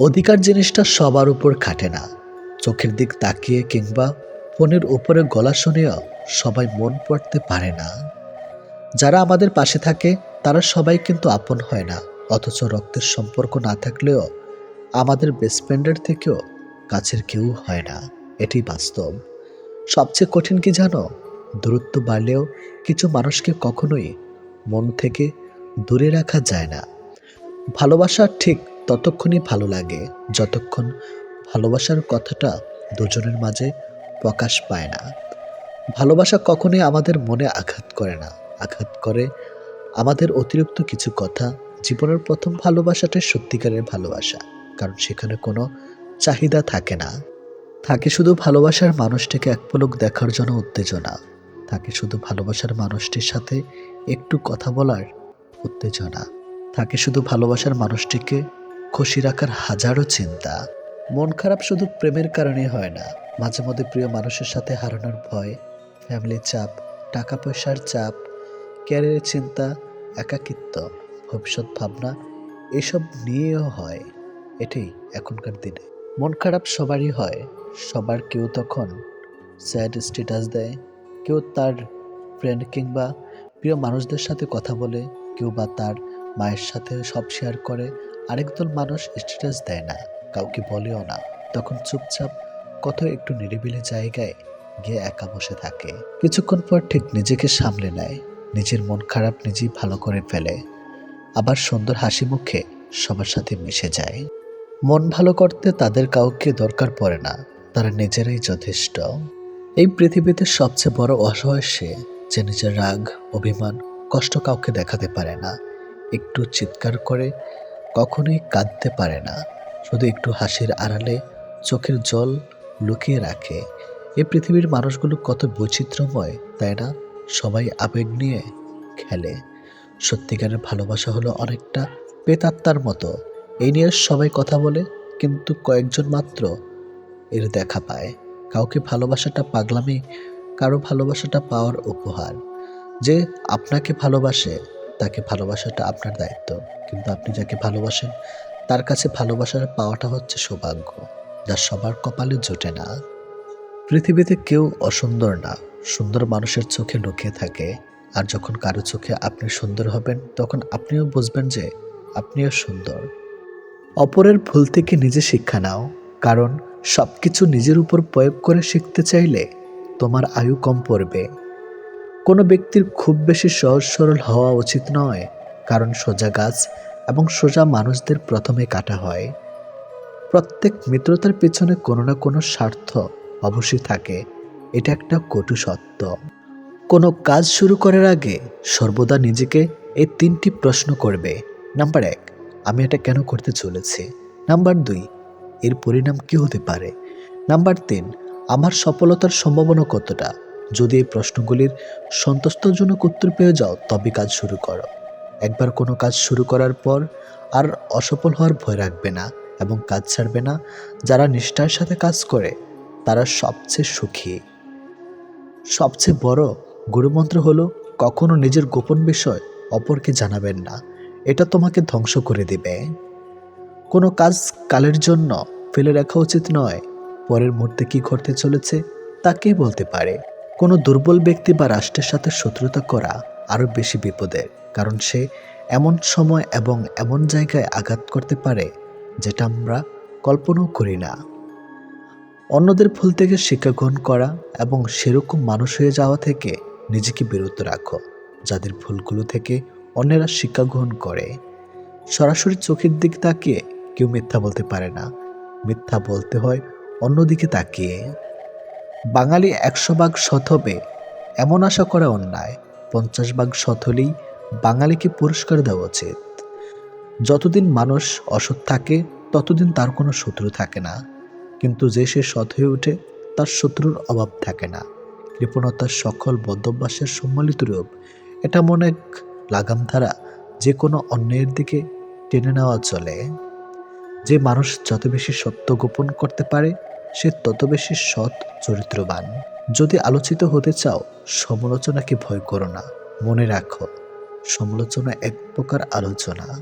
অধিকার জিনিসটা সবার উপর খাটে না। চোখের দিক তাকিয়ে কিংবা ফোনের উপরে গলা শুনেও সবাই মন পড়তে পারে না। যারা আমাদের পাশে থাকে, তারা সবাই কিন্তু আপন হয় না। অথচ রক্তের সম্পর্ক না থাকলেও আমাদের বেস্ট ফ্রেন্ডের থেকেও কাছের কেউ হয় না। এটি বাস্তব। সবচেয়ে কঠিন কি জানো? দূরত্ব বাড়লেও কিছু মানুষকে কখনোই মন থেকে দূরে রাখা যায় না। ভালোবাসা ঠিক ততক্ষণই ভালো লাগে, যতক্ষণ ভালোবাসার কথাটা দুজনের মাঝে প্রকাশ পায় না। ভালোবাসা কখনোই আমাদের মনে আঘাত করে না, আঘাত করে আমাদের অতিরিক্ত কিছু কথা, জীবনের প্রথম ভালোবাসাটাই সত্যিকারের ভালোবাসা, কারণ সেখানে কোনো চাহিদা থাকে না। থাকে শুধু ভালোবাসার মানুষটিকে এক পলক দেখার জন্য উত্তেজনা, থাকে শুধু ভালোবাসার মানুষটির সাথে একটু কথা বলার উত্তেজনা, থাকে শুধু ভালোবাসার মানুষটিকে খুশি রাখার হাজারো চিন্তা। মন খারাপ শুধু প্রেমের কারণে হয় না। মাঝে মধ্যে প্রিয় মানুষের সাথে হারানোর ভয় ফ্যামিলির চাপ, টাকা পয়সার চাপ ক্যারিয়ারের চিন্তা, একাকিত্ব, ভবিষ্যৎ ভাবনা, এসব নিয়েও হয়। এটাই এখনকার দিনে। মন খারাপ সবারই হয়। সবার কেউ তখন স্যাড স্ট্যাটাস দেয়, কেউ তার ফ্রেন্ড কিংবা প্রিয় মানুষদের সাথে কথা বলে, কেউ বা তার মায়ের সাথে সব শেয়ার করে আরেকদল মানুষ স্ট্যাটাস দেয় না, কাউকে বলেও না। তখন চুপচাপ কত একটু নিরিবিলি জায়গায় গিয়ে একা বসে থাকে। কিছুক্ষণ পর ঠিক নিজেকে সামলে নেয়। নিজের মন খারাপ নিজেই ভালো করে ফেলে। আবার সুন্দর হাসি মুখে সবার সাথে মিশে যায়। মন ভালো করতে তাদের কাউকে দরকার পড়ে না। তারা নিজেরাই যথেষ্ট। এই পৃথিবীতে সবচেয়ে বড় অসহায় সে, যে নিজের রাগ, অভিমান, কষ্ট কাউকে দেখাতে পারে না। একটু চিৎকার করে কখনোই কাঁদতে পারে না। শুধু একটু হাসির আড়ালে চোখের জল লুকিয়ে রাখে। এই পৃথিবীর মানুষগুলো কত বৈচিত্র্যময়, তাই না? সবাই আবেগ নিয়ে খেলে। সত্যিকারের ভালোবাসা হলো অনেকটা পেতাত্মার মতো। এই নিয়ে সবাই কথা বলে, কিন্তু কয়েকজন মাত্র এর দেখা পায়। কাউকে ভালোবাসাটা পাগলামি, কারও ভালোবাসাটা পাওয়ার উপহার। যে আপনাকে ভালোবাসে তাকে ভালোবাসাটা আপনার দায়িত্ব। কিন্তু আপনি যাকে ভালোবাসেন, তার কাছে ভালোবাসার পাওয়াটা হচ্ছে সৌভাগ্য। যা সবার কপালে জোটে না। পৃথিবীতে কেউ অসুন্দর না। সুন্দর মানুষের চোখে লুকিয়ে থাকে। আর যখন কারও চোখে আপনি সুন্দর হবেন, তখন আপনিও বুঝবেন যে আপনিও সুন্দর। অপরের ভুল থেকে নিজে শিক্ষা নাও। কারণ সব কিছু নিজের উপর প্রয়োগ করে শিখতে চাইলে তোমার আয়ু কম পড়বে। কোনো ব্যক্তির খুব বেশি সহজ সরল হওয়া উচিত নয়, কারণ সোজা গাছ এবং সোজা মানুষদের প্রথমে কাটা হয়। প্রত্যেক মিত্রতার পেছনে কোনো না কোনো স্বার্থ অবশ্যই থাকে, এটা একটা কটু সত্য। কোনো কাজ শুরু করার আগে সর্বদা নিজেকে এই তিনটি প্রশ্ন করবে। নাম্বার এক, আমি এটা কেন করতে চলেছি? নাম্বার দুই, এর পরিণাম কী হতে পারে? নাম্বার তিন, আমার সফলতার সম্ভাবনা কতটা? যদি এই প্রশ্নগুলির সন্তুষ্টজনক উত্তর পেয়ে যাও, তবে কাজ শুরু করো। একবার কোনো কাজ শুরু করার পর আর অসফল হওয়ার ভয় রাখবে না এবং কাজ ছাড়বে না। যারা নিষ্ঠার সাথে কাজ করে, তারা সবচেয়ে সুখী। সবচেয়ে বড় গুরুমন্ত্র হলো, কখনো নিজের গোপন বিষয় অপরকে জানাবেন না। এটা তোমাকে ধ্বংস করে দেবে। কোনো কাজ কালের জন্য ফেলে রাখা উচিত নয়। পরের মুহূর্তে কি ঘটতে চলেছে, তা কে বলতে পারে? কোনো দুর্বল ব্যক্তি বা রাষ্ট্রের সাথে শত্রুতা করা আরও বেশি বিপদের, কারণ সে এমন সময় এবং এমন জায়গায় আঘাত করতে পারে যেটা আমরা কল্পনাও করি না। অন্যদের ভুল থেকে শিক্ষা গ্রহণ করা এবং সেরকম মানুষ হয়ে যাওয়া থেকে নিজেকে বিরত রাখো, যাদের ভুলগুলো থেকে অন্যেরা শিক্ষা গ্রহণ করে। সরাসরি চোখের দিক তাকিয়ে কেউ মিথ্যা বলতে পারে না। মিথ্যা বলতে হয় অন্যদিকে তাকিয়ে। বাঙালি একশো ভাগ সৎ হবে, এমন আশা করা অন্যায়। পঞ্চাশ ভাগ সৎ হলেই বাঙালিকে পুরস্কার দেওয়া উচিত। যতদিন মানুষ অসৎ থাকে, ততদিন তার কোনো শত্রু থাকে না। কিন্তু যে সে সৎ হয়ে ওঠে, তার শত্রুর অভাব থাকে না। কৃপণতার সকল বদ্ধভ্যাসের সম্মিলিত রূপ, এটা মনে এক লাগাম ধারা যে কোনো অন্যায়ের দিকে টেনে নেওয়া চলে। যে মানুষ যত বেশি সত্য গোপন করতে পারে সে তত বেশি সৎ, চরিত্রবান। যদি আলোচিত হতে চাও, সমালোচনাকে ভয় করো না। মনে রাখো, সমালোচনা এক প্রকার আলোচনা।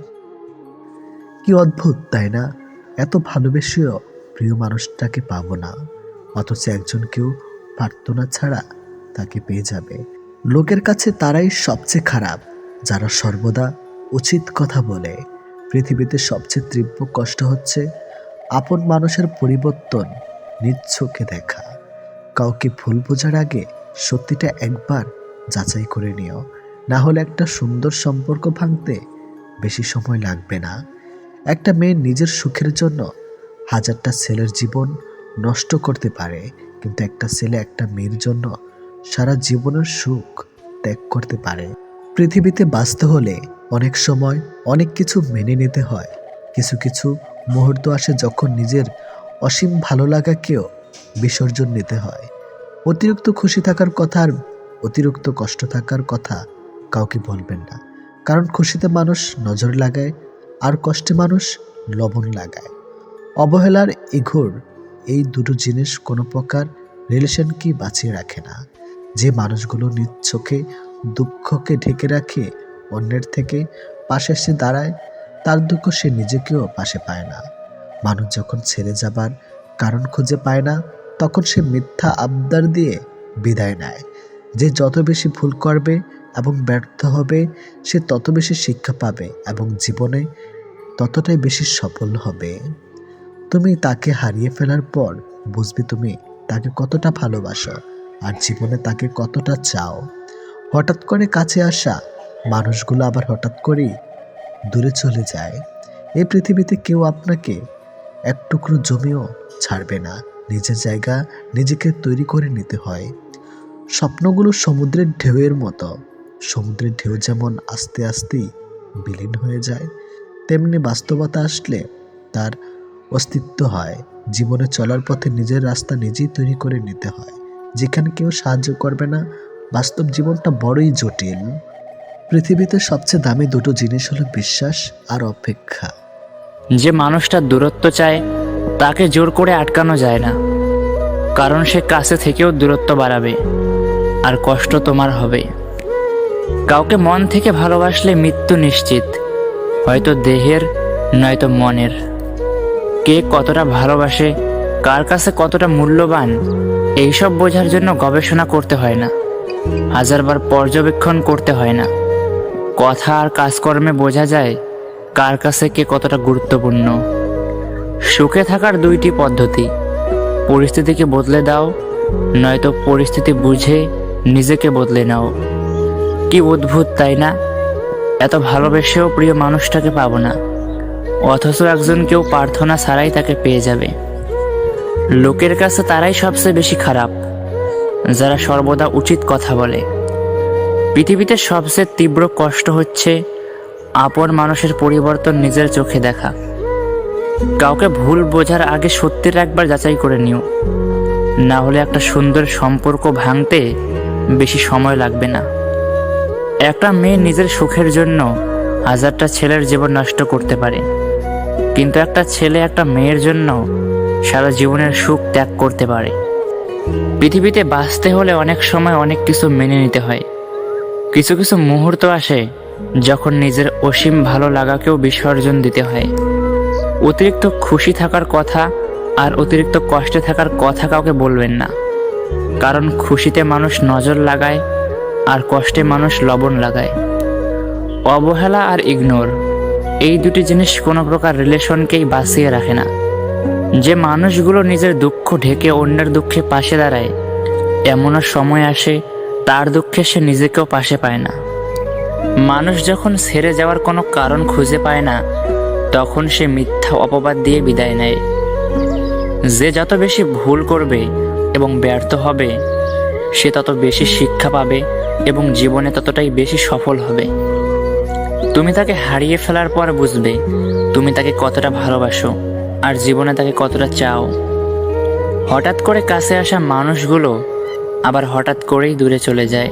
কি অদ্ভুত, তাই না? এত ভালোবেসেও প্রিয় মানুষটাকে পাবো না। অথচ একজন কেউ প্রার্থনা ছাড়া তাকে পেয়ে যাবে। লোকের কাছে তারাই সবচেয়ে খারাপ, যারা সর্বদা উচিত কথা বলে। পৃথিবীতে সবচেয়ে তীব্র কষ্ট হচ্ছে আপন মানুষের পরিবর্তন। নিজ চোখে দেখা। কাউকে ভুল বোঝার আগে সত্যিটা একবার যাচাই করে নিও। না হলে একটা সুন্দর সম্পর্ক ভাঙতে বেশি সময় লাগবে না। একটা মেয়ে নিজের সুখের জন্য হাজারটা ছেলের জীবন নষ্ট করতে পারে, কিন্তু একটা ছেলে একটা মেয়ের জন্য সারা জীবনের সুখ ত্যাগ করতে পারে। পৃথিবীতে বাঁচতে হলে অনেক সময় অনেক কিছু মেনে নিতে হয়। কিছু কিছু মুহূর্ত আসে যখন নিজের অসীম ভালো লাগাকেও বিসর্জন নিতে হয়। অতিরিক্ত খুশি থাকার কথা আর অতিরিক্ত কষ্ট থাকার কথা কাউকে বলবেন না। কারণ খুশিতে মানুষ নজর লাগায় আর কষ্টে মানুষ লবণ লাগায়। অবহেলার ইঘোর এই দুটো জিনিস কোনো প্রকার রিলেশনকে বাঁচিয়ে রাখে না। যে মানুষগুলো নিজ চোখে দুঃখকে ঢেকে রাখে, অন্যের থেকে পাশে এসে দাঁড়ায়, তার দুঃখ সে নিজেকেও পাশে পায় না। মানুষ যখন ছেড়ে যাবার কারণ খুঁজে পায় না, তখন সে মিথ্যা আবদার দিয়ে বিদায় নেয়। যে যত বেশি ভুল করবে এবং ব্যর্থ হবে, সে তত বেশি শিক্ষা পাবে এবং জীবনে ততটাই বেশি সফল হবে। তুমি তাকে হারিয়ে ফেলার পর বুঝবে তুমি তাকে কতটা ভালোবাসো আর জীবনে তাকে কতটা চাও। হঠাৎ করে কাছে আসা মানুষগুলো আবার হঠাৎ করেই দূরে চলে যায়। এই পৃথিবীতে কেউ আপনাকে এক টুকরো জমিও ছাড়বে না। নিজের জায়গা নিজেকে তৈরি করে নিতে হয়। স্বপ্নগুলো সমুদ্রের ঢেউয়ের মতো। সমুদ্রের ঢেউ যেমন আস্তে আস্তেই বিলীন হয়ে যায়, তেমনি বাস্তবতা আসলে তার অস্তিত্ব হয়। জীবনে চলার পথে নিজের রাস্তা নিজেই তৈরি করে নিতে হয়। যেখানে কেউ সাহায্য করবে না। বাস্তব জীবনটা বড়ই জটিল। পৃথিবীতে সবচেয়ে দামি দুটো জিনিস হলো বিশ্বাস আর অপেক্ষা। যে মানুষটা দূরত্ব চায়, তাকে জোর করে আটকানো যায় না। কারণ সে কাছে থেকেও দূরত্ব বাড়াবে, আর কষ্ট তোমার হবে। কাউকে মন থেকে ভালোবাসলে মৃত্যু নিশ্চিত, হয়তো দেহের, নয়তো মনের। কে কতটা ভালোবাসে, কার কাছে কতটা মূল্যবান, এইসব বোঝার জন্য গবেষণা করতে হয় না। হাজারবার পর্যবেক্ষণ করতে হয় না। কথা আর কাজকর্মে বোঝা যায় কার কাছে কে কতটা গুরুত্বপূর্ণ? সুখে থাকার দুইটি পদ্ধতি। পরিস্থিতিকে বদলে দাও, নয়তো পরিস্থিতি বুঝে নিজেকে বদলে নাও। কি অদ্ভুত, তাই না? এত ভালোবেসেও প্রিয় মানুষটাকে পাবো না। অথচ একজন কেউ প্রার্থনা ছাড়াই তাকে পেয়ে যাবে। লোকের কাছে তারাই সবচেয়ে বেশি খারাপ, যারা সর্বদা উচিত কথা বলে। পৃথিবীতে সবচেয়ে তীব্র কষ্ট হচ্ছে আপন মানুষের পরিবর্তন নিজের চোখে দেখা। কাউকে ভুল বোঝার আগে সত্যির একবার যাচাই করে নিও। না হলে একটা সুন্দর সম্পর্ক ভাঙতে বেশি সময় লাগবে না। একটা মেয়ে নিজের সুখের জন্য হাজারটা ছেলের জীবন নষ্ট করতে পারে। কিন্তু একটা ছেলে একটা মেয়ের জন্য সারা জীবনের সুখ ত্যাগ করতে পারে। পৃথিবীতে বাঁচতে হলে অনেক সময় অনেক কিছু মেনে নিতে হয়। কিছু কিছু মুহূর্ত আসে যখন নিজের অসীম ভালো লাগাকেও বিসর্জন দিতে হয়। অতিরিক্ত খুশি থাকার কথা আর অতিরিক্ত কষ্টে থাকার কথা কাউকে বলবেন না। কারণ খুশিতে মানুষ নজর লাগায় আর কষ্টে মানুষ লবণ লাগায়। অবহেলা আর ইগনোর, এই দুটি জিনিস কোনো প্রকার রিলেশনকেই বাঁচিয়ে রাখে না। যে মানুষগুলো নিজের দুঃখ ঢেকে অন্যের দুঃখে পাশে দাঁড়ায়, এমনও সময় আসে তার দুঃখে সে নিজেকেও পাশে পায় না। মানুষ যখন ছেড়ে যাওয়ার কোনো কারণ খুঁজে পায় না, তখন সে মিথ্যা অপবাদ দিয়ে বিদায় নেয়। যে যত বেশি ভুল করবে এবং ব্যর্থ হবে, সে তত বেশি শিক্ষা পাবে এবং জীবনে ততটাই বেশি সফল হবে। তুমি তাকে হারিয়ে ফেলার পর বুঝবে, তুমি তাকে কতটা ভালোবাসো আর জীবনে তাকে কতটা চাও। হঠাৎ করে কাছে আসা মানুষগুলো আবার হঠাৎ করেই দূরে চলে যায়।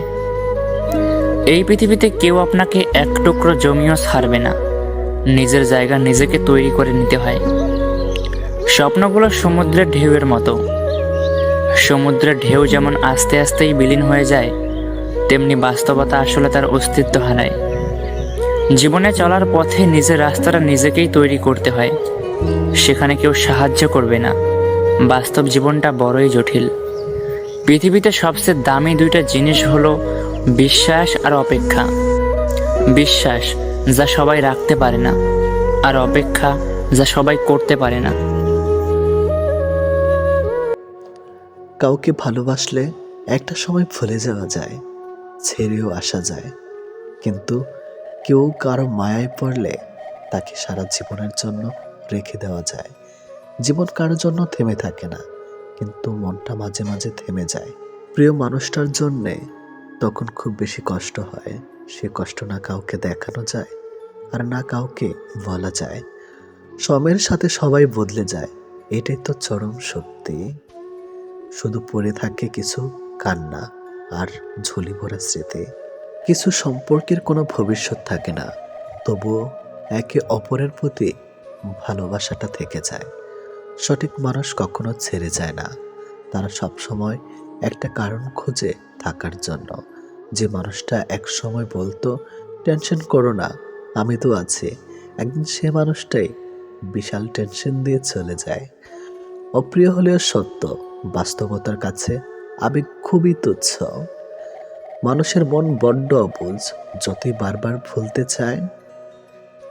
এই পৃথিবীতে কেউ আপনাকে এক টুকরো জমিও ছাড়বে না। নিজের জায়গা নিজেকে তৈরি করে নিতে হয়। স্বপ্নগুলো সমুদ্রের ঢেউয়ের মতো। সমুদ্রের ঢেউ যেমন আস্তে আস্তেই বিলীন হয়ে যায়, তেমনি বাস্তবতা আসলে তার অস্তিত্ব হারায়। জীবনে চলার পথে নিজের রাস্তাটা নিজেকেই তৈরি করতে হয়। সেখানে কেউ সাহায্য করবে না। বাস্তব জীবনটা বড়ই জটিল। পৃথিবীতে সবচেয়ে দামি দুইটা জিনিস হলো বিশ্বাস আর অপেক্ষা। বিশ্বাস যা সবাই রাখতে পারে না আর অপেক্ষা যা সবাই করতে পারে না। কাউকে ভালোবাসলে একটা সময় ভুলে যাওয়া যায়, ছেড়েও আসা যায়। কিন্তু কেউ কারও মায়ায় পড়লে তাকে সারা জীবনের জন্য রেখে দেওয়া যায়। জীবন কারোর জন্য থেমে থাকে না, কিন্তু মনটা মাঝে মাঝে থেমে যায়। প্রিয় মানুষটার জন্যে তখন খুব বেশি কষ্ট হয়। সে কষ্ট না কাউকে দেখানো যায় আর না কাউকে বলা যায়। সময়ের সাথে সবাই বদলে যায়। এটাই তো চরম সত্যি। শুধু পড়ে থাকে কিছু কান্না আর ঝুলি ভরা স্মৃতি। কিছু সম্পর্কের কোনো ভবিষ্যৎ থাকে না। তবুও একে অপরের প্রতি ভালোবাসাটা থেকে যায়। সঠিক মানুষ কখনো ছেড়ে যায় না। তারা সব সময় একটা কারণ খুঁজে থাকার জন্য। যে মানুষটা এক সময় বলতো, টেনশন করো না, আমি তো আছি। একদিন সে মানুষটাই বিশাল টেনশন দিয়ে চলে যায়। অপ্রিয় হলেও সত্য, বাস্তবতার কাছে আবেগ খুবই তুচ্ছ। মানুষের মন বড্ড অবুঝ যতই বারবার ভুলতে চায়,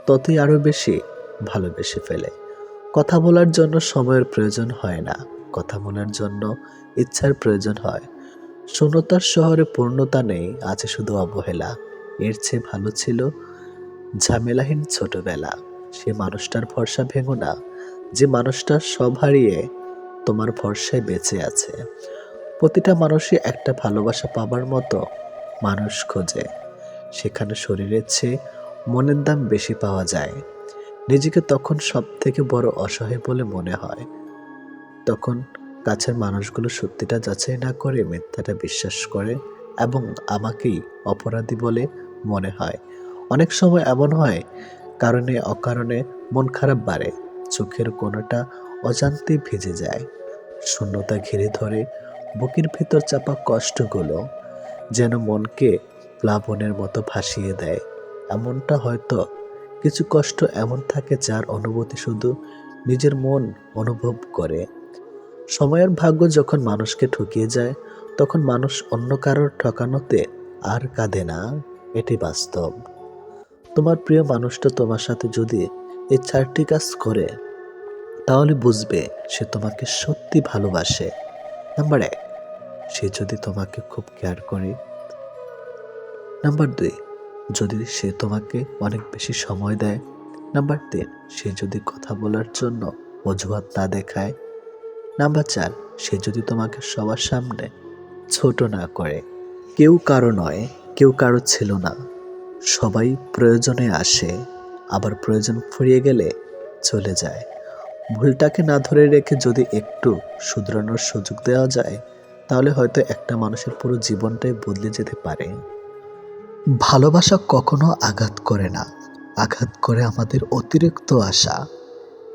ততই আরও বেশি ভালোবেসে ফেলে। কথা বলার জন্য সময়ের প্রয়োজন হয় না। কথা বলার জন্য ইচ্ছার প্রয়োজন হয়। শূন্যতার শহরে পূর্ণতা নেই, আছে শুধু অবহেলা। এর চেয়ে ভালো ছিল ঝামেলাহীন ছোটবেলা। সে মানুষটার ভরসা ভেঙো না। যে মানুষটা সব হারিয়ে তোমার ভরসায় বেঁচে আছে। প্রতিটা মানুষই একটা ভালোবাসা পাবার মতো মানুষ খোঁজে। সেখানে শরীরের চেয়ে মনের দাম বেশি পাওয়া যায়। নিজেকে তখন সব থেকে বড় অসহায় বলে মনে হয়। তখন কাছের মানুষগুলো সত্যিটা যাচাই না করে মিথ্যাটা বিশ্বাস করে এবং আমাকেই অপরাধী বলে মনে হয়। অনেক সময় এমন হয়, কারণে অকারণে মন খারাপ বাড়ে, চোখের কোনোটা অজান্তে ভিজে যায়। শূন্যতা ঘিরে ধরে বুকের ভেতর চাপা কষ্টগুলো যেন মনকে প্লাবনের মতো ভাসিয়ে দেয়। এমনটা হয়তো কিছু কষ্ট এমন থাকে যার অনুভূতি শুধু নিজের মন অনুভব করে। সময়ের ভাগ্য যখন মানুষকে ঠকিয়ে যায়, তখন মানুষ অন্য কারোর ঠকানোতে আর কাঁদে না। এটি বাস্তব। তোমার প্রিয় মানুষটা তোমার সাথে যদি এই চারটি কাজ করে, তাহলে বুঝবে সে তোমাকে সত্যি ভালোবাসে। নাম্বার এক, সে যদি তোমাকে খুব কেয়ার করে। নাম্বার দুই, যদি সে তোমাকে অনেক বেশি সময় দেয়। নাম্বার তিন, সে যদি কথা বলার জন্য অজুহাত না দেখায়। নাম্বার চার, সে যদি তোমাকে সবার সামনে ছোট না করে, কেউ কারও নয়, কেউ কারও ছিল না। সবাই প্রয়োজনে আসে, আবার প্রয়োজন ফুরিয়ে গেলে চলে যায়। ভুলটাকে না ধরে রেখে যদি একটু শুধরানোর সুযোগ দেওয়া যায়, তাহলে হয়তো একটা মানুষের পুরো জীবনটাই বদলে যেতে পারে। ভালোবাসা কখনো আঘাত করে না, আঘাত করে আমাদের অতিরিক্ত আশা।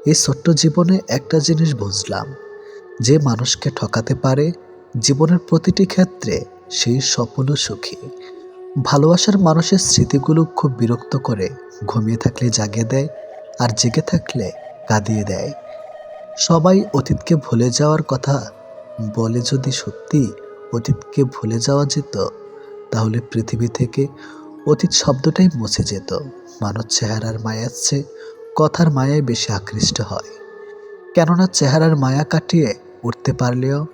এই ছোট্ট জীবনে একটা জিনিস বুঝলাম যে মানুষকে ঠকাতে পারে, জীবনের প্রতিটি ক্ষেত্রে সেই ও সুখী। ভালোবাসার মানুষের স্মৃতিগুলো খুব বিরক্ত করে, ঘুমিয়ে থাকলে জাগিয়ে দেয় আর জেগে থাকলে কাঁদিয়ে দেয়। সবাই অতীতকে ভুলে যাওয়ার কথা বলে যদি সত্যি অতীতকে ভুলে যাওয়া যেত, তাহলে পৃথিবী থেকে অতীত শব্দটাই মুছে যেত। মানুষ চেহারার মায়ার চেয়ে কথার মায়ায় বেশি আকৃষ্ট হয়। কেননা চেহারার মায়া কাটিয়ে উঠতে পারলেও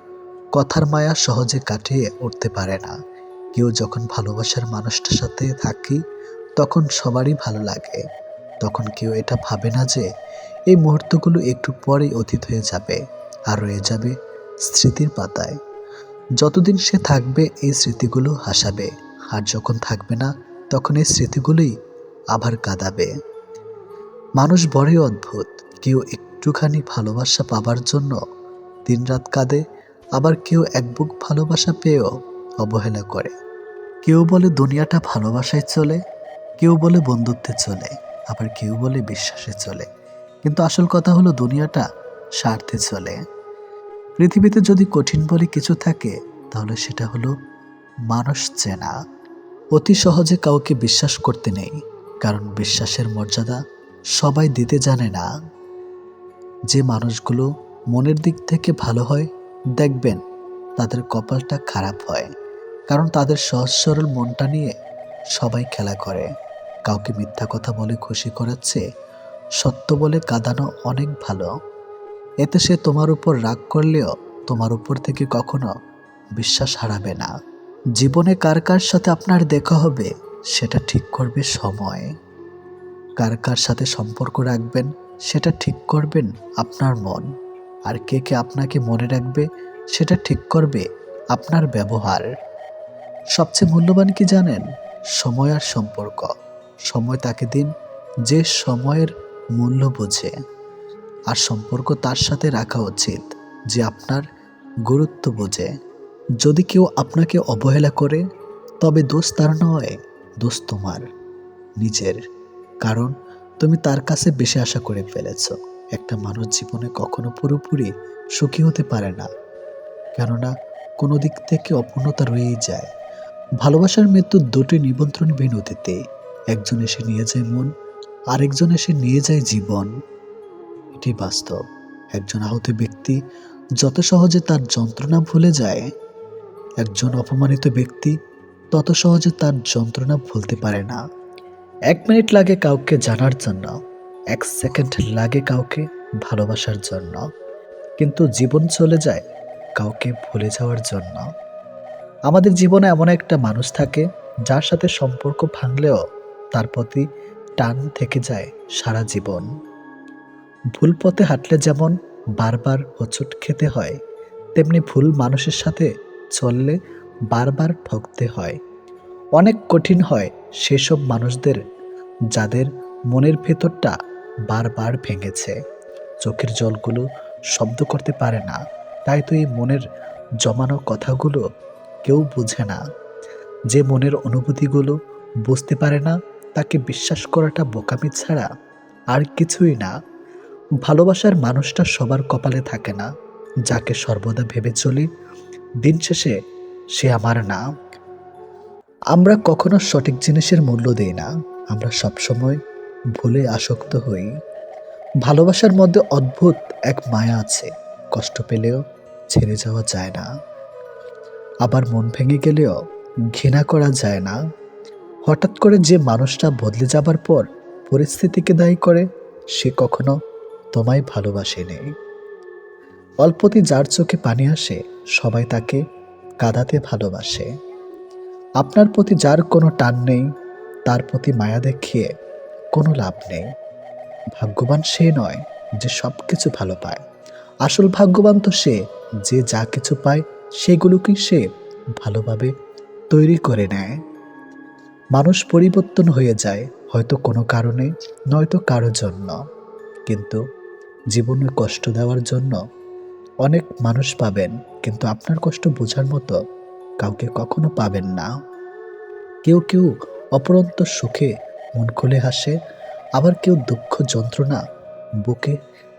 কথার মায়া সহজে কাটিয়ে উঠতে পারে না। কেউ যখন ভালোবাসার মানুষটার সাথে থাকি, তখন সবারই ভালো লাগে। তখন কেউ এটা ভাবে না যে, এই মুহূর্তগুলো একটু পরেই অতীত হয়ে যাবে আর রয়ে যাবে স্মৃতির পাতায়। যতদিন সে থাকবে, এই স্মৃতিগুলো হাসাবে। আর যখন থাকবে না, তখন এই স্মৃতিগুলোই আবার কাঁদাবে। মানুষ বড়ই অদ্ভুত। কেউ একটুখানি ভালোবাসা পাবার জন্য দিনরাত কাঁদে, আবার কেউ এক বুক ভালোবাসা পেয়েও অবহেলা করে। কেউ বলে দুনিয়াটা ভালোবাসায় চলে, কেউ বলে বন্ধুত্বে চলে, আবার কেউ বলে বিশ্বাসে চলে। কিন্তু আসল কথা হলো দুনিয়াটা স্বার্থে চলে। পৃথিবীতে যদি কঠিন বলে কিছু থাকে, তাহলে সেটা হলো মানুষ চেনা। অতি সহজে কাউকে বিশ্বাস করতে নেই, কারণ বিশ্বাসের মর্যাদা সবাই দিতে জানে না। যে মানুষগুলো মনের দিক থেকে ভালো হয়, দেখবেন তাদের কপালটা খারাপ হয়। কারণ তাদের সহজ সরল মনটা নিয়ে সবাই খেলা করে। কাউকে মিথ্যা কথা বলে খুশি করাচ্ছে, সত্য বলে কাঁদানো অনেক ভালো। এতে সে তোমার উপর রাগ করলেও তোমার উপর থেকে কখনো বিশ্বাস হারাবে না। জীবনে কার কার সাথে আপনার দেখা হবে, সেটা ঠিক করবে সময়। কার কার সাথে সম্পর্ক রাখবেন, সেটা ঠিক করবেন আপনার মন। আর কে কে আপনাকে মনে রাখবে, সেটা ঠিক করবে আপনার ব্যবহার। সবচেয়ে মূল্যবান কি জানেন? সময় আর সম্পর্ক। সময় তাকে দিন যে সময়ের মূল্য বোঝে। আর সম্পর্ক তার সাথে রাখা উচিত যে আপনার গুরুত্ব বোঝে। যদি কেউ আপনাকে অবহেলা করে, তবে দোষ তার নয়, দোষ তোমার, নিজের। কারণ তুমি তার কাছে বেশি আশা করে ফেলেছ। একটা মানুষ জীবনে কখনো পুরোপুরি সুখী হতে পারে না। কেননা, কোনো দিক থেকে অপূর্ণতা রয়েই যায়। ভালোবাসার মৃত্যু দুটি নিমন্ত্রণ বিনতিতে একজন এসে নিয়ে যায় মন, আরেকজন এসে নিয়ে যায় জীবন। এটি বাস্তব। একজন আহত ব্যক্তি যত সহজে তার যন্ত্রণা ভুলে যায়, একজন অপমানিত ব্যক্তি তত সহজে তার যন্ত্রণা ভুলতে পারে না। এক মিনিট লাগে কাউকে জানার জন্য। এক সেকেন্ড লাগে কাউকে ভালোবাসার জন্য। কিন্তু জীবন চলে যায় কাউকে ভুলে যাওয়ার জন্য। আমাদের জীবনে এমন একটা মানুষ থাকে, যার সাথে সম্পর্ক ভাঙলেও তার প্রতি টান থেকে যায় সারা জীবন। ভুল পথে হাঁটলে যেমন বারবার হোঁচট খেতে হয়, তেমনি ভুল মানুষের সাথে চললে বারবার ঠকতে হয়। অনেক কঠিন হয় সেসব মানুষদের, যাদের মনের ভেতরটা বারবার ভেঙেছে। চোখের জলগুলো শব্দ করতে পারে না। তাই তো এই মনের জমানো কথাগুলো কেউ বুঝে না। যে মনের অনুভূতিগুলো বুঝতে পারে না, তাকে বিশ্বাস করাটা বোকামি ছাড়া আর কিছুই না। ভালোবাসার মানুষটা সবার কপালে থাকে না। যাকে সর্বদা ভেবে চলি, দিন শেষে সে আমার না। আমরা কখনো সঠিক জিনিসের মূল্য দিই না। আমরা সবসময় ভুলে আসক্ত হই। ভালোবাসার মধ্যে অদ্ভুত এক মায়া আছে। কষ্ট পেলেও ছেড়ে যাওয়া যায় না। আবার মন ভেঙে গেলেও ঘৃণা করা যায় না। হঠাৎ করে যে মানুষটা বদলে যাবার পর পরিস্থিতিকে দায়ী করে, সে কখনো তোমায় ভালোবাসেনি অল্পতি যার চোখে পানি আসে, সবাই তাকে কাঁদাতে ভালোবাসে। আপনার প্রতি যার কোনো টান নেই, তার প্রতি মায়া দেখিয়ে কোনো লাভ নেই। ভাগ্যবান সে নয় যে সব কিছু ভালো পায়। আসল ভাগ্যবান তো সে, যে যা কিছু পায় সেগুলোকে সে ভালোভাবে তৈরি করে নেয়। মানুষ পরিবর্তন হয়ে যায় হয়তো কোনো কারণে, নয়তো কারোর জন্য। কিন্তু জীবনে কষ্ট দেওয়ার জন্য অনেক মানুষ পাবেন, কিন্তু আপনার কষ্ট বোঝার মতো কাউকে কখনো পাবেন না। কেউ কেউ অপরন্ত সুখে মন খুলে হাসে, আবার কেউ দুঃখ যন্ত্রণা বুকে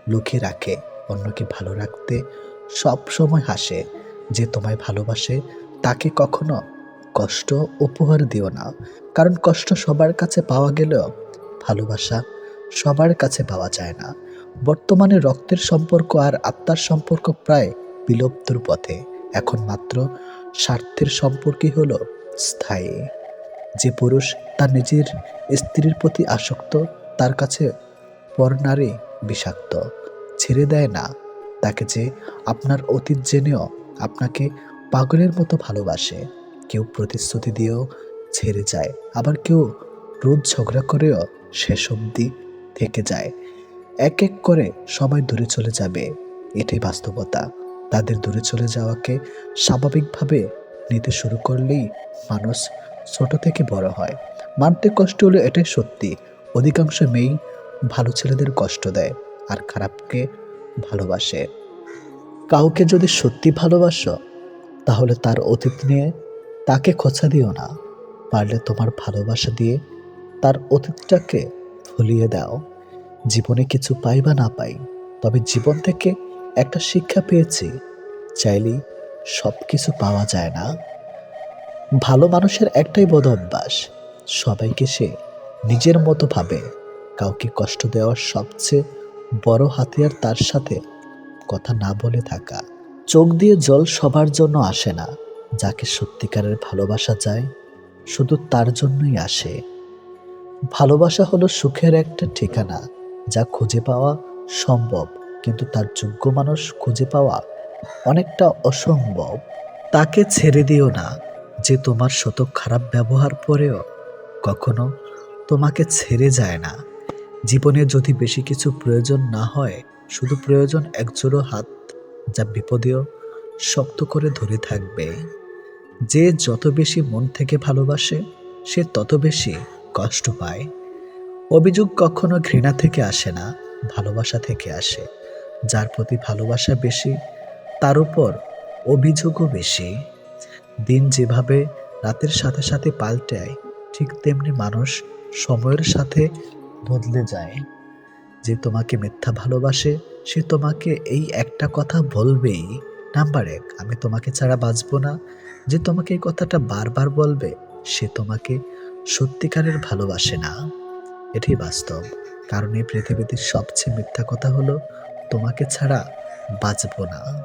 লুকিয়ে রাখে, অন্যকে ভালো রাখতে সব সময় হাসে, যে তোমায় ভালোবাসে তাকে কখনো কষ্ট উপহার দিও না। কারণ কষ্ট সবার কাছে পাওয়া গেলেও ভালোবাসা সবার কাছে পাওয়া যায় না। বর্তমানে রক্তের সম্পর্ক আর আত্মার সম্পর্ক প্রায় বিলুপ্তর পথে। এখন মাত্র স্বার্থের সম্পর্কই হলো স্থায়ী। যে পুরুষ তার নিজের স্ত্রীর প্রতি আসক্ত, তার কাছে পরনারী বিষাক্ত, ছেড়ে দেয় না। তাকে যে আপনার অতীত জেনেও আপনাকে পাগলের মতো ভালোবাসে, কেউ প্রতিশ্রুতি দিয়েও ছেড়ে যায়, আবার কেউ রোজ ঝগড়া করেও শেষ অবধি থেকে যায়। এক এক করে সবাই দূরে চলে যাবে, এটাই বাস্তবতা। তাদের দূরে চলে যাওয়াকে স্বাভাবিকভাবে নিতে শুরু করলেই মানুষ ছোট থেকে বড় হয়। মানতে কষ্ট হলে এটাই সত্যি। অধিকাংশ মেয়েই ভালো ছেলেদের কষ্ট দেয় আর খারাপকে ভালোবাসে। কাউকে যদি সত্যি ভালোবাসো, তাহলে তার অতীত নিয়ে তাকে খোঁচা দিও না। পারলে তোমার ভালোবাসা দিয়ে তার অতীতটাকে ভুলিয়ে দাও। জীবনে কিছু পাই বা না পাই, তবে জীবন থেকে একটা শিক্ষা পেয়েছি। চাইলেই সব কিছু পাওয়া যায় না। ভালো মানুষের একটাই বোধ অভ্যাস, সবাইকে সে নিজের মতো ভাবে, কাউকে কষ্ট দেওয়ার সবচেয়ে বড় হাতিয়ার তার সাথে কথা না বলে থাকা। চোখ দিয়ে জল সবার জন্য আসে না, যাকে সত্যিকারের ভালোবাসা যায়, শুধু তার জন্যই আসে। ভালোবাসা হলো সুখের একটা ঠিকানা, যা খুঁজে পাওয়া সম্ভব, কিন্তু তার যোগ্য মানুষ খুঁজে পাওয়া অনেকটা অসম্ভব। তাকে ছেড়ে দিও না। যে তোমার শত খারাপ ব্যবহার পরেও কখনো তোমাকে ছেড়ে যায় না। জীবনে যদি বেশি কিছু প্রয়োজন না হয়, শুধু প্রয়োজন একজোড়ো হাত যা বিপদেও শক্ত করে ধরে থাকবে। যে যত বেশি মন থেকে ভালোবাসে, সে তত বেশি কষ্ট পায়। অভিযোগ কখনো ঘৃণা থেকে আসে না, ভালোবাসা থেকে আসে। যার প্রতি ভালোবাসা বেশি, তার উপর অভিযোগও বেশি। দিন যেভাবে রাতের সাথে সাথে পাল্টায় ঠিক তেমনি মানুষ সময়ের সাথে বদলে যায়। যে তোমাকে মিথ্যা ভালোবাসে, সে তোমাকে এই একটা কথা বলবেই। নাম্বার এক, আমি তোমাকে ছাড়া বাঁচবো না। যে তোমাকে এই কথাটা বারবার বলবে, সে তোমাকে সত্যিকারের ভালোবাসে না। এটাই বাস্তব। কারণ এই পৃথিবীতে সবচেয়ে মিথ্যা কথা হলো, তোমাকে ছাড়া বাঁচবো না।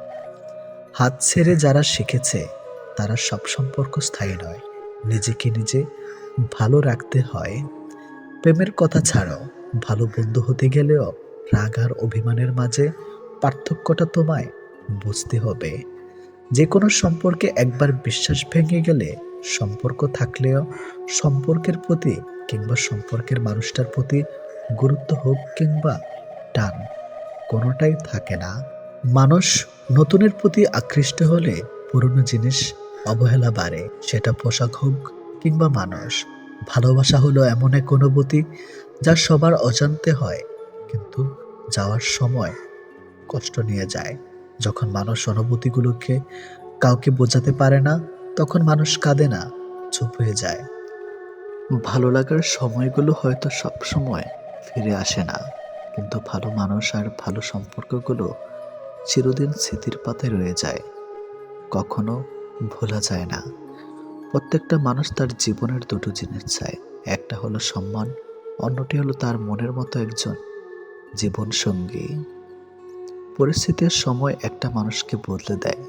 হাত ছেড়ে যারা শিখেছে তারা সব সম্পর্ক স্থায়ী নয়। নিজেকে নিজে ভালো রাখতে হয়। প্রেমের কথা ছাড়াও, ভালো বন্ধু হতে গেলেও রাগ আর অভিমানের মাঝে পার্থক্যটা তোমায় বুঝতে হবে। যে কোনো সম্পর্কে একবার বিশ্বাস ভেঙে গেলে সম্পর্ক থাকলেও সম্পর্কের প্রতি কিংবা সম্পর্কের মানুষটার প্রতি গুরুত্ব হোক কিংবা টান কোনোটাই থাকে না। মানুষ নতুনের প্রতি আকৃষ্ট হলে পুরনো জিনিস অবহেলা বাড়ে, সেটা পোশাক হোক কিংবা মানুষ। ভালোবাসা হলো এমন এক অনুভূতি যা সবার অজান্তে হয়, কিন্তু যাওয়ার সময় কষ্ট নিয়ে যায়। যখন মানুষ অনুভূতিগুলোকে কাউকে বোঝাতে পারে না, তখন মানুষ কাঁদে না, চুপ হয়ে যায়। ভালো লাগার সময়গুলো হয়তো সব সময় ফিরে আসে না, কিন্তু ভালো মানুষ আর ভালো সম্পর্কগুলো চিরদিন স্মৃতির পাতে রয়ে যায়। কখনো ভোলা যায় না। প্রত্যেকটা মানুষ তার জীবনের দুটো জিনিস চায়। একটা হলো সম্মান, অন্যটি হলো তার মনের মতো একজন জীবন সঙ্গী পরিস্থিতির সময় একটা মানুষকে বদলে দেয়।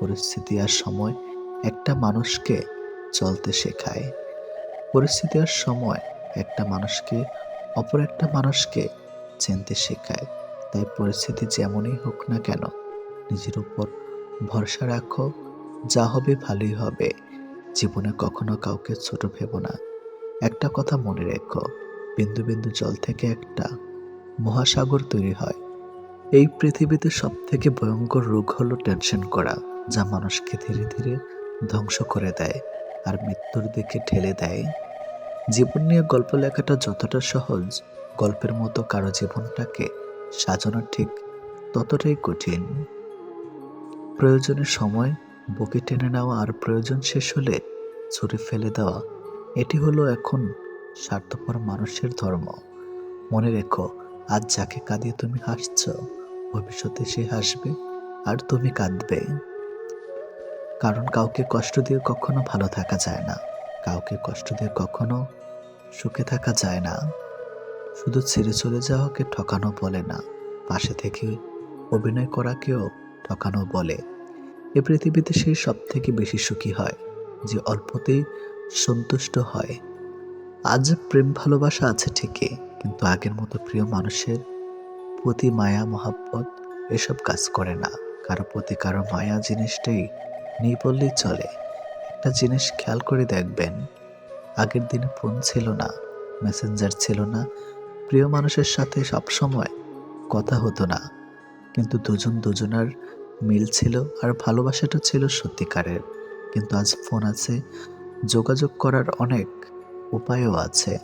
পরিস্থিতি আর সময় একটা মানুষকে চলতে শেখায়। পরিস্থিতি আর সময় একটা মানুষকে, অপর একটা মানুষকে চিনতে শেখায়। তাই পরিস্থিতি যেমনই হোক না কেন, নিজের উপর ভরসা রাখো যা হবে ভালোই হবে। জীবনে কখনো কাউকে ছোট ভেবো না। একটা কথা মনে রেখো, বিন্দু বিন্দু জল থেকে একটা মহাসাগর তৈরি হয়। এই পৃথিবীতে সব থেকে ভয়ঙ্কর রোগ হলো টেনশন করা, যা মানুষকে ধীরে ধীরে ধ্বংস করে দেয় আর মৃত্যুর দিকে ঠেলে দেয়। জীবন নিয়ে গল্প লেখাটা যতটা সহজ, গল্পের মতো কারও জীবনটাকে সাজানো ঠিক ততটাই কঠিন। প্রয়োজনের সময় বুকে টেনে নেওয়া আর প্রয়োজন শেষ হলে ছুঁড়ে ফেলে দেওয়া, এটি হলো এখন স্বার্থপর মানুষের ধর্ম। মনে রেখো, আজ যাকে কাঁদিয়ে তুমি হাসছ, ভবিষ্যতে সে হাসবে আর তুমি কাঁদবে। কারণ কাউকে কষ্ট দিয়ে কখনো ভালো থাকা যায় না, কাউকে কষ্ট দিয়ে কখনো সুখে থাকা যায় না। শুধু ছেড়ে চলে যাওয়াকে ঠকানো বলে না, পাশে থেকে অভিনয় করাকেও ঠকানো বলে। এ পৃথিবীতে সে সব থেকে বেশি সুখী হয়, যে অল্পতেই সন্তুষ্ট হয়। আজ প্রেম ভালোবাসা আছে ঠিকই, কিন্তু আগের মতো প্রিয় মানুষের প্রতি মায়া, মহাব্বত এসব কাজ করে না। কারও প্রতি কারও মায়া জিনিসটাই নেই বললেই চলে। একটা জিনিস খেয়াল করে দেখবেন, আগের দিনে ফোন ছিল না, মেসেঞ্জার ছিল না, প্রিয় মানুষের সাথে সব সময় কথা হতো না। কিন্তু দুজন দুজনার মিল ছিল আর ভালোবাসাটা ছিল সত্যিকারের। কিন্তু আজ ফোন আছে, যোগাযোগ করার অনেক উপায়ও আছে।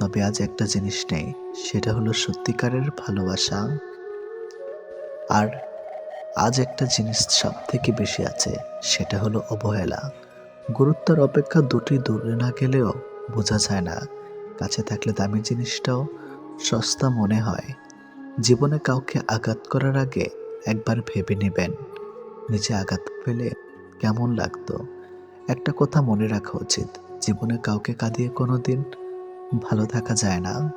তবে আজ একটা জিনিস নেই, সেটা হলো সত্যিকারের ভালোবাসা। আর আজ একটা জিনিস সব থেকে বেশি আছে, সেটা হলো অবহেলা। গুরুত্বর অপেক্ষা দুটি দূরে না গেলেও বোঝা যায় না, কাছে থাকলে দামি জিনিসটাও সস্তা মনে হয়। জীবনে কাউকে আঘাত করার আগে একবার ভেবে নেবেন। নিজে আঘাত পেলে কেমন লাগতো? একটা কথা মনে রাখা উচিত, জীবনে কাউকে কাঁদিয়ে কোনো দিন ভালো থাকা যায় না।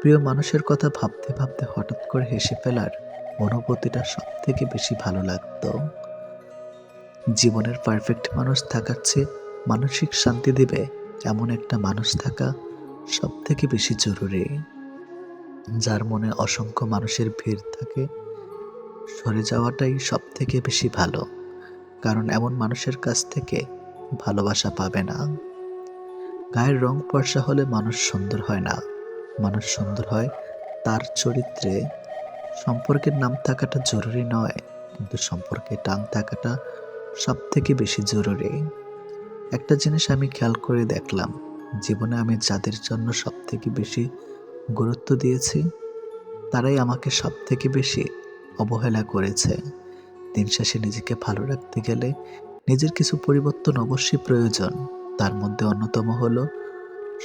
প্রিয় মানুষের কথা ভাবতে ভাবতে হঠাৎ করে হেসে ফেলার অনুভূতিটা সব থেকে বেশি ভালো লাগতো। জীবনের পারফেক্ট মানুষ থাকার চেয়ে মানসিক শান্তি দেবে এমন একটা মানুষ থাকা সব থেকে বেশি জরুরি। যার মনে অসংখ্য মানুষের ভিড় থাকে সরে যাওয়াটাই সব থেকে বেশি ভালো, কারণ এমন মানুষের কাছ থেকে ভালোবাসা পাবে না। গায়ের রং ফর্সা হলে মানুষ সুন্দর হয় না। মানুষ সুন্দর হয় তার চরিত্রে। সম্পর্কের নাম থাকাটা জরুরি নয়, কিন্তু সম্পর্কে টান থাকাটা সব থেকে বেশি জরুরি। একটা জিনিস আমি খেয়াল করে দেখলাম, জীবনে আমি যাদের জন্য সব থেকে বেশি গুরুত্ব দিয়েছি, তারাই আমাকে সব থেকে বেশি অবহেলা করেছে। দিন শেষে নিজেকে ভালো রাখতে গেলে নিজের কিছু পরিবর্তন অবশ্যই প্রয়োজন। তার মধ্যে অন্যতম হলো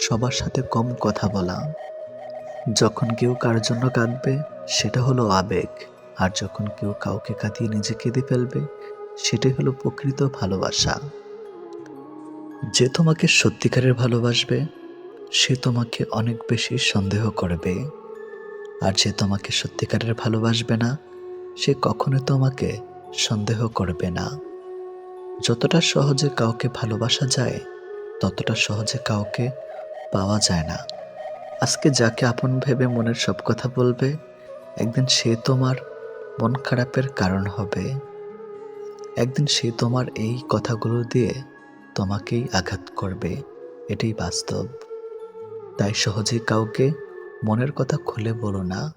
সবার সাথে কম কথা বলা। যখন কেউ কার জন্য কাঁদবে, সেটা হলো আবেগ। আর যখন কেউ কাউকে কাঁদিয়ে নিজে কেঁদে ফেলবে, সেটাই হলো প্রকৃত ভালোবাসা। যে তোমাকে সত্যিকারের ভালোবাসবে, সে তোমাকে অনেক বেশি সন্দেহ করবে। আর যে তোমাকে সত্যিকারের ভালোবাসবে না সে কখনো তোমাকে সন্দেহ করবে না। যতটা সহজে কাউকে ভালোবাসা যায়, ততটা সহজে কাউকে পাওয়া যায় না। আজকে যাকে আপন ভেবে মনের সব কথা বলবে, একদিন সে তোমার মন খারাপের কারণ হবে। একদিন সে তোমার এই কথাগুলো দিয়ে তোমাকেই আঘাত করবে। এটাই বাস্তব। তাই সহজে কাউকে মনের কথা খুলে বলো না।